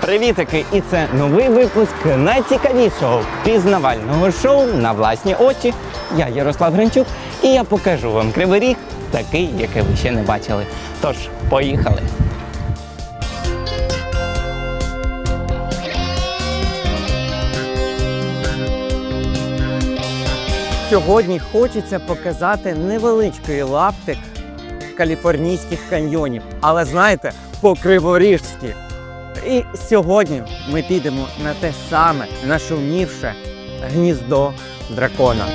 Привітики! І це новий випуск найцікавішого пізнавального шоу на власні очі. Я Ярослав Гринчук, і я покажу вам кривий ріг, такий, який ви ще не бачили. Тож, поїхали! Сьогодні хочеться показати невеличкий лаптик каліфорнійських каньйонів. Але знаєте, по-криворіжськи. І сьогодні ми підемо на те саме нашумівше гніздо дракона.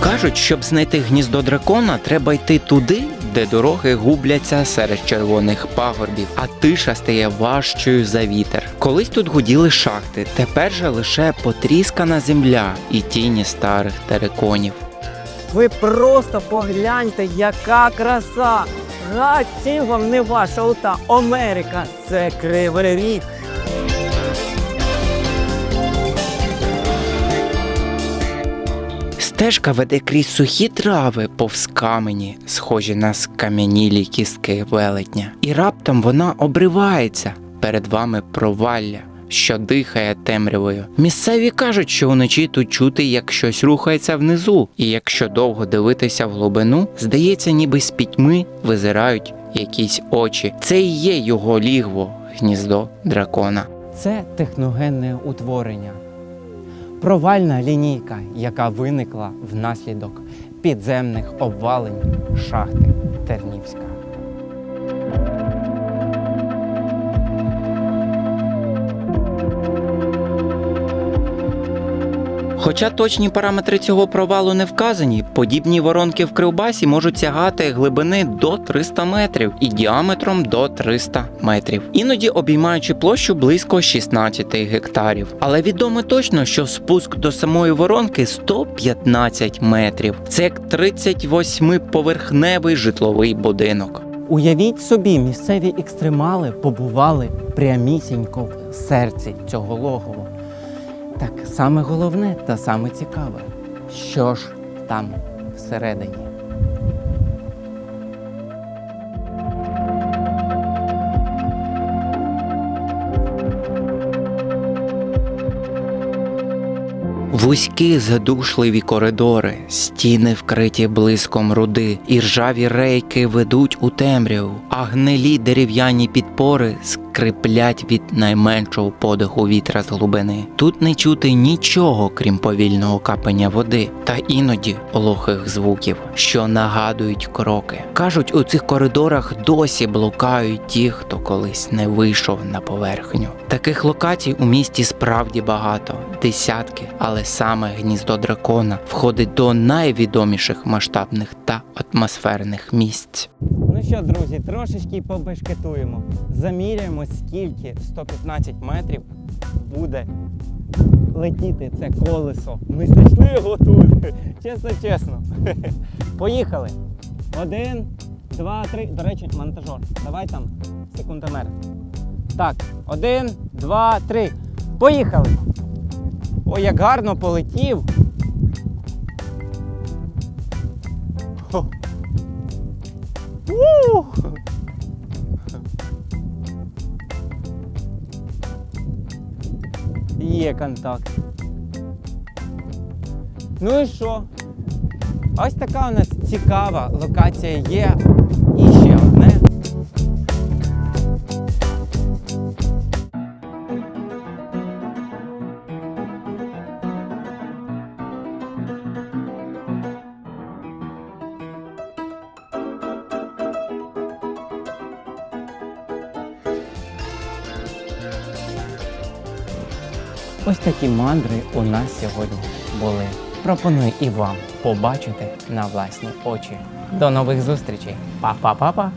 Кажуть, щоб знайти гніздо дракона, треба йти туди, де дороги губляться серед червоних пагорбів, а тиша стає важчою за вітер. Колись тут гуділи шахти, тепер же лише потріскана земля і тіні старих териконів. Ви просто погляньте, яка краса! Га, вам не ваша ота Америка, це кривий ріг. Стежка веде крізь сухі трави повз камені, схожі на скам'янілі кістки велетня. І раптом вона обривається перед вами провалля, що дихає темрявою. Місцеві кажуть, що вночі тут чути, як щось рухається внизу, і якщо довго дивитися в глибину, здається, ніби з пітьми визирають якісь очі. Це і є його лігво, гніздо дракона. Це техногенне утворення. Провальна лінійка, яка виникла внаслідок підземних обвалень шахти Тернівська. Хоча точні параметри цього провалу не вказані, подібні воронки в кривбасі можуть сягати глибини до 300 метрів і діаметром до 300 метрів, іноді обіймаючи площу близько 16 гектарів. Але відомо точно, що спуск до самої воронки 115 метрів. Це як 38-поверхневий житловий будинок. Уявіть собі, місцеві екстремали побували прямісінько в серці цього логова. Так саме головне та саме цікаве, що ж там всередині. Вузькі задушливі коридори, стіни вкриті блиском руди, і ржаві рейки ведуть у темряву, а гнилі дерев'яні підпори скриплять від найменшого подиху вітра з глибини. Тут не чути нічого, крім повільного капання води та іноді глухих звуків, що нагадують кроки. Кажуть, у цих коридорах досі блукають ті, хто колись не вийшов на поверхню. Таких локацій у місті справді багато, десятки, але саме гніздо дракона входить до найвідоміших масштабних та атмосферних місць. Ну що, друзі, трошечки побешкетуємо. Заміряємо, скільки 115 метрів буде летіти це колесо. Ми знайшли його тут. Чесно, чесно. Поїхали. Один, два, три. До речі, монтажер. Давай там секундомер. Так, один, два, три. Поїхали. Ой, як гарно полетів. Є контакт. Ну і що? Ось така у нас цікава локація є. Ось такі мандри у нас сьогодні були. Пропоную і вам побачити на власні очі. До нових зустрічей. Па-па-па-па!